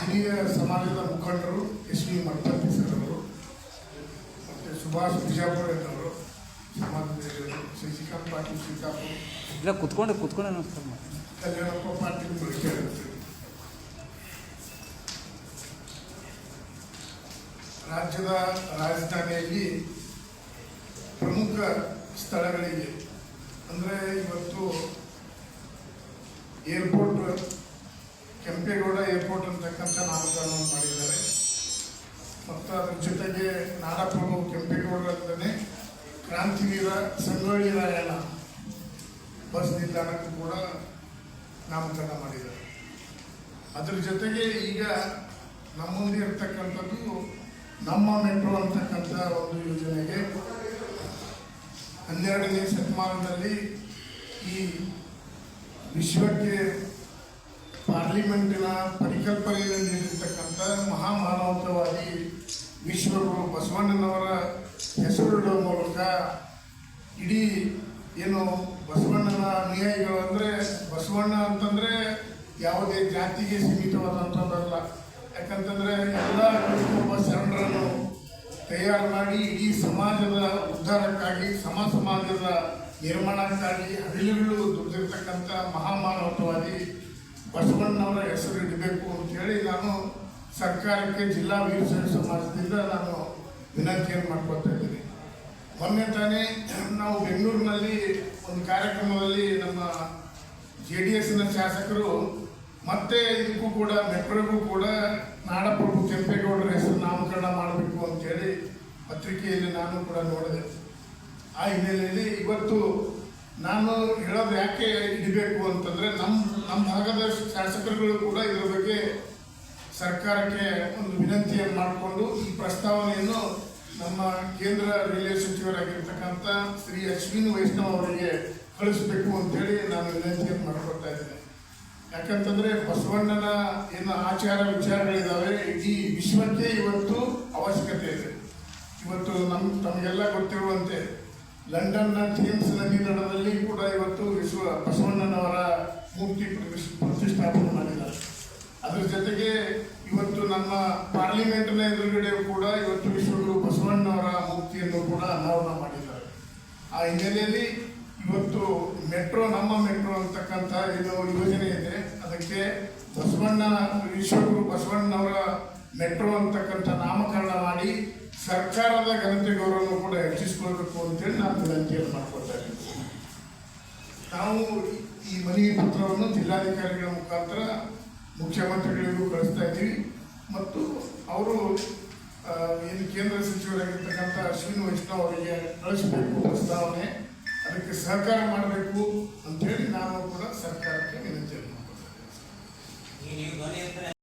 ಹಿರಿಯ ಸಮಾಜದ ಮುಖಂಡರು ಎಸ್ ವಿ ಮಠಪತಿ ಸರ್ ಅವರು ಮತ್ತು ಸುಭಾಷ್ ಬಿಜಾಪುರ ಅವರು ಸಮಾಜದ ಹಿರಿಯರು ಶಶಿಕಾಂತ್ ಪಾಟೀಲ್ ಶ್ರೀಕಾಪುರ ಇಲ್ಲ ಕುತ್ಕೊಂಡು ಕುತ್ಕೊಂಡು ನಮಸ್ಕಾರ ಕಲ್ಯಾಣಪ್ಪ ಪಾಟೀಲ್ ರಾಜ್ಯದ ರಾಜಧಾನಿಯಲ್ಲಿ ಪ್ರಮುಖ ಸ್ಥಳಗಳಿಗೆ ಅಂದರೆ ಇವತ್ತು ಏರ್ಪೋರ್ಟ್ ಕೆಂಪೇಗೌಡ ಏರ್ಪೋರ್ಟ್ ಅಂತಕ್ಕಂಥ ನಾಮಕರಣವನ್ನು ಮಾಡಿದ್ದಾರೆ. ಮತ್ತು ಅದರ ಜೊತೆಗೆ ನಾಡಪ್ರಭು ಅಂತಲೇ ಕ್ರಾಂತಿವೀರ ಸಂಗೊಳ್ಳಿ ರಾಯಣ್ಣ ಬಸ್ ನಿಲ್ದಾಣಕ್ಕೂ ಕೂಡ ನಾಮಕರಣ ಮಾಡಿದ್ದಾರೆ. ಅದ್ರ ಜೊತೆಗೆ ಈಗ ನಮ್ಮ ಮುಂದೆ ಇರ್ತಕ್ಕಂಥದ್ದು ನಮ್ಮ ಮೆಟ್ರೋ ಅಂತಕ್ಕಂಥ ಒಂದು ಯೋಜನೆಗೆ ಹನ್ನೆರಡನೇ ಶತಮಾನದಲ್ಲಿ ಈ ವಿಶ್ವಕ್ಕೆ ಪಾರ್ಲಿಮೆಂಟಿನ ಪರಿಕಲ್ಪನೆಯನ್ನು ನೀಡಿರ್ತಕ್ಕಂಥ ಮಹಾಮಾನವತವಾದಿ ವಿಶ್ವಗುರು ಬಸವಣ್ಣನವರ ಹೆಸರಿಡುವ ಮೂಲಕ ಇಡೀ ಏನು ಬಸವಣ್ಣನ ಅನುಯಾಯಿಗಳು ಅಂದರೆ ಬಸವಣ್ಣ ಅಂತಂದರೆ ಯಾವುದೇ ಜಾತಿಗೆ ಸೀಮಿತವಾದಂಥದ್ದಲ್ಲ. ಯಾಕಂತಂದರೆ ಎಲ್ಲ ಒಬ್ಬ ಶರಣರನ್ನು ತಯಾರು ಮಾಡಿ ಇಡೀ ಸಮಾಜದ ಉದ್ಧಾರಕ್ಕಾಗಿ, ಸಮ ಸಮಾಜದ ನಿರ್ಮಾಣಕ್ಕಾಗಿ ಹಗಲಿರುಳು ದುಡಿದಿರ್ತಕ್ಕಂಥ ಮಹಾಮಾನವತವಾದಿ ಬಸವಣ್ಣವರ ಹೆಸರು ಇಡಬೇಕು ಅಂತೇಳಿ ನಾನು ಸರ್ಕಾರಕ್ಕೆ ಜಿಲ್ಲಾ ವೀರಶೈವ ಸಮಾಜದಿಂದ ನಾನು ವಿನಂತಿಯನ್ನು ಮಾಡ್ಕೊತಾ ಇದ್ದೀನಿ. ಮೊನ್ನೆ ತಾನೇ ನಾವು ಬೆಂಗಳೂರಿನಲ್ಲಿ ಒಂದು ಕಾರ್ಯಕ್ರಮದಲ್ಲಿ ನಮ್ಮ ಜೆ ಡಿ ಎಸ್ನ ಶಾಸಕರು ಮತ್ತೆ ಇದಕ್ಕೂ ಕೂಡ ಮೆಟ್ರೋಗೂ ಕೂಡ ನಾಡಪ್ರಭು ಕೆಂಪೇಗೌಡರ ಹೆಸರು ನಾಮಕರಣ ಮಾಡಬೇಕು ಅಂತೇಳಿ ಪತ್ರಿಕೆಯಲ್ಲಿ ನಾನು ಕೂಡ ನೋಡಿದೆ. ಆ ಹಿನ್ನೆಲೆಯಲ್ಲಿ ಇವತ್ತು ನಾನು ಹೇಳೋದು ಯಾಕೆ ಇಡಬೇಕು ಅಂತಂದರೆ ನಮ್ಮ ನಮ್ಮ ಭಾಗದ ಶಾಸಕರುಗಳು ಕೂಡ ಇದರ ಬಗ್ಗೆ ಸರ್ಕಾರಕ್ಕೆ ಒಂದು ವಿನಂತಿಯನ್ನು ಮಾಡಿಕೊಂಡು ಈ ಪ್ರಸ್ತಾವನೆಯನ್ನು ನಮ್ಮ ಕೇಂದ್ರ ರೈಲ್ವೆ ಸಚಿವರಾಗಿರ್ತಕ್ಕಂಥ ಶ್ರೀ ಅಶ್ವಿನ್ ವೈಷ್ಣವ್ ಅವರಿಗೆ ಕಳಿಸ್ಬೇಕು ಅಂತೇಳಿ ನಾನು ವಿನಂತಿಯನ್ನು ಮಾಡಿಕೊಡ್ತಾ ಇದ್ದೇನೆ. ಯಾಕಂತಂದರೆ ಬಸವಣ್ಣನ ಏನು ಆಚಾರ ವಿಚಾರಗಳಿದ್ದಾವೆ ಇಡೀ ವಿಶ್ವಕ್ಕೆ ಇವತ್ತು ಅವಶ್ಯಕತೆ ಇದೆ. ಇವತ್ತು ನಮ್ಮ ತಮಗೆಲ್ಲ ಗೊತ್ತಿರುವಂತೆ ಲಂಡನ್ನ ಥೇಮ್ಸ್ ನದಿ ದಡದಲ್ಲಿ ಕೂಡ ಇವತ್ತು ವಿಶ್ವ ಬಸವಣ್ಣನವರ ಮೂರ್ತಿ ಪ್ರತಿಷ್- ಪ್ರತಿಷ್ಠಾಪನೆ ಮಾಡಿದ್ದಾರೆ. ಅದರ ಜೊತೆಗೆ ಇವತ್ತು ನಮ್ಮ ಪಾರ್ಲಿಮೆಂಟ್ನ ಎದುರುಗಡೆ ಕೂಡ ಇವತ್ತು ವಿಶ್ವಗುರು ಬಸವಣ್ಣವರ ಮೂರ್ತಿಯನ್ನು ಕೂಡ ಅನಾವರಣ ಮಾಡಿದ್ದಾರೆ. ಆ ಹಿನ್ನೆಲೆಯಲ್ಲಿ ಇವತ್ತು ಮೆಟ್ರೋ, ನಮ್ಮ ಮೆಟ್ರೋ ಅಂತಕ್ಕಂಥ ಏನು ಯೋಜನೆ ಇದೆ. ಅದಕ್ಕೆ ಬಸವಣ್ಣ, ವಿಶ್ವಗುರು ಬಸವಣ್ಣವರ ಮೆಟ್ರೋ ಅಂತಕ್ಕಂಥ ನಾಮಕರಣ ಮಾಡಿ ಸರ್ಕಾರದ ಘನತೆ ಕೂಡ ಹೆಚ್ಚಿಸ್ಕೊಳ್ಬೇಕು ಅಂತೇಳಿ ನಾನು ವಿನಂತಿಯನ್ನು ಮಾಡ್ಕೊಳ್ತಾ ಇದ್ದೀನಿ ನಾವು ಈ ಮನೆ ಪತ್ರವನ್ನು ಜಿಲ್ಲಾಧಿಕಾರಿಗಳ ಮುಖಾಂತರ ಮುಖ್ಯಮಂತ್ರಿಗಳಿಗೂ ಕಳಿಸ್ತಾ ಇದ್ದೀವಿ. ಮತ್ತು ಅವರು ಏನು ಕೇಂದ್ರ ಸಚಿವರಾಗಿರ್ತಕ್ಕಂಥ ಅಶ್ವಿನ್ ವೈಷ್ಣವ್ ಅವರಿಗೆ ಕಳಿಸಬೇಕು ಪ್ರಸ್ತಾವನೆ, ಅದಕ್ಕೆ ಸಹಕಾರ ಮಾಡಬೇಕು ಅಂತೇಳಿ ನಾನು ಕೂಡ ಸರ್ಕಾರಕ್ಕೆ ವಿನಂತಿಯನ್ನು ಮಾಡ್ಕೊಳ್ತಾ ಇದ್ದೀನಿ.